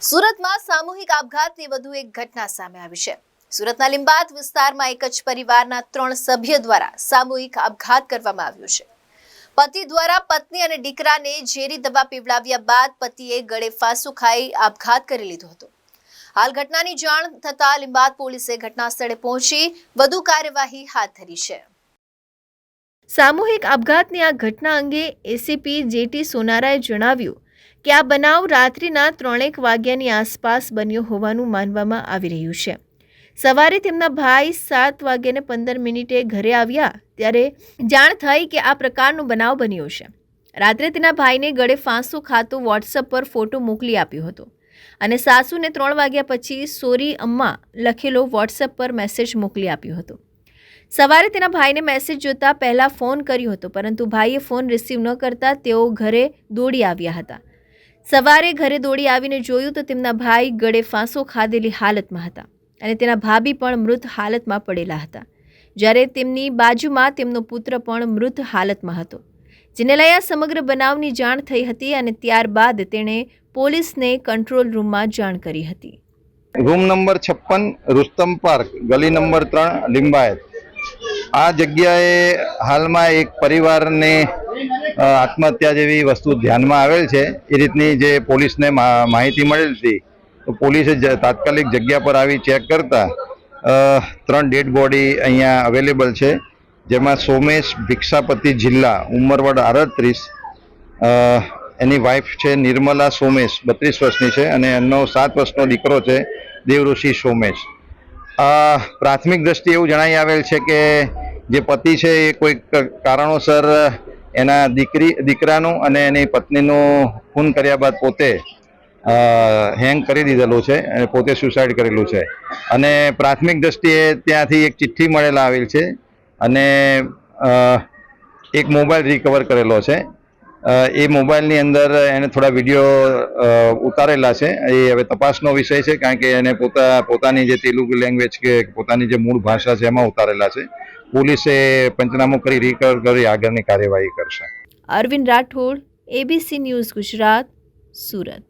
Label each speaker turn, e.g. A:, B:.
A: સુરતમાં સામૂહિક આપઘાતની વધુ એક ઘટના સામે આવી છે. સુરતના લિંબાત વિસ્તારમાં એક જ પરિવારના ત્રણ સભ્ય દ્વારા સામૂહિક આપઘાત કરવામાં આવ્યો છે. પતિ દ્વારા પત્ની અને દીકરાને ઝેરી દવા પીવડાવ્યા બાદ પતિએ ગળે ફાંસુ ખાઈ આપઘાત કરી લીધો હતો. હાલ ઘટનાની જાણ થતાં લિંબાત પોલીસે ઘટના સ્થળે પહોંચી વધુ કાર્યવાહી હાથ ધરી છે. સામૂહિક આપઘાતની આ ઘટના અંગે એસીપી જેટી સોનારાએ જણાવ્યું કે આ બનાવ રાત્રિના ત્રણેક વાગ્યાની આસપાસ બન્યો હોવાનું માનવામાં આવી રહ્યું છે. સવારે તેમના ભાઈ સાત વાગ્યાને પંદર મિનિટે ઘરે આવ્યા ત્યારે જાણ થઈ કે આ પ્રકારનો બનાવ બન્યો છે. રાત્રે તેના ભાઈને ગળે ફાંસો ખાતો વોટ્સઅપ પર ફોટો મોકલી આપ્યો હતો અને સાસુને ત્રણ વાગ્યા પછી સોરી અમ્મા લખેલો વોટ્સઅપ પર મેસેજ મોકલી આપ્યો હતો. સવારે તેના ભાઈને મેસેજ જોતા પહેલાં ફોન કર્યો હતો, પરંતુ ભાઈએ ફોન રિસીવ ન કરતા તેઓ ઘરે દોડી આવ્યા હતા. સવારે ઘરે દોડી આવીને જોયું તો તેમના ભાઈ ગળે ફાંસો ખાધેલી હાલતમાં હતા અને તેના ભાભી પણ મૃત હાલતમાં પડેલા હતા. જ્યારે તેમની બાજુમાં તેમનો પુત્ર પણ મૃત હાલતમાં હતો. જેને લઈ આ સમગ્ર બનાવની જાણ થઈ હતી અને ત્યારબાદ તેણે પોલીસને કંટ્રોલ રૂમમાં જાણ કરી હતી.
B: રૂમ નંબર છપ્પન, રુસ્તમ પાર્ક, ગલી નંબર ત્રણ, લિંબાયત. આ જગ્યાએ હાલમાં એક પરિવારને આત્મહત્યા જેવી વસ્તુ ધ્યાનમાં આવેલ છે, એ રીતની જે પોલીસને માહિતી મળેલ હતી તો પોલીસે તાત્કાલિક જગ્યા પર આવી ચેક કરતા ત્રણ ડેડ બોડી અહીંયા અવેલેબલ છે, જેમાં સોમેશ ભિક્ષાપતિ જિલ્લા, ઉંમરવડ આડત્રીસ એની વાઈફ છે નિર્મલા સોમેશ, બત્રીસ વર્ષની છે અને એમનો સાત વર્ષનો દીકરો છે દેવઋષિ સોમેશ. પ્રાથમિક દ્રષ્ટિએ એવું જણાઈ આવેલ છે કે જે પતિ છે એ કોઈક કારણોસર એના દીકરી દીકરાનું અને એની પત્નીનું ખૂન કર્યા બાદ પોતે હેંગ કરી દીધેલું છે અને પોતે સુસાઇડ કરેલું છે. અને પ્રાથમિક દ્રષ્ટિએ ત્યાંથી એક ચિઠ્ઠી મળેલા આવેલ છે અને એક મોબાઈલ રિકવર કરેલો છે. એ મોબાઈલની અંદર એને થોડા વીડિયો ઉતારેલા છે. એ હવે તપાસનો વિષય છે, કારણ કે એને પોતા, પોતાની જે તેલુગુ લેંગ્વેજ કે પોતાની જે મૂળ ભાષા છે, એમાં ઉતારેલા છે. પોલીસે પંચનામું કરી રિકવર કરી, આગળની કાર્યવાહી કરશે.
A: Arvind Rathod ABC news Gujarat, Surat.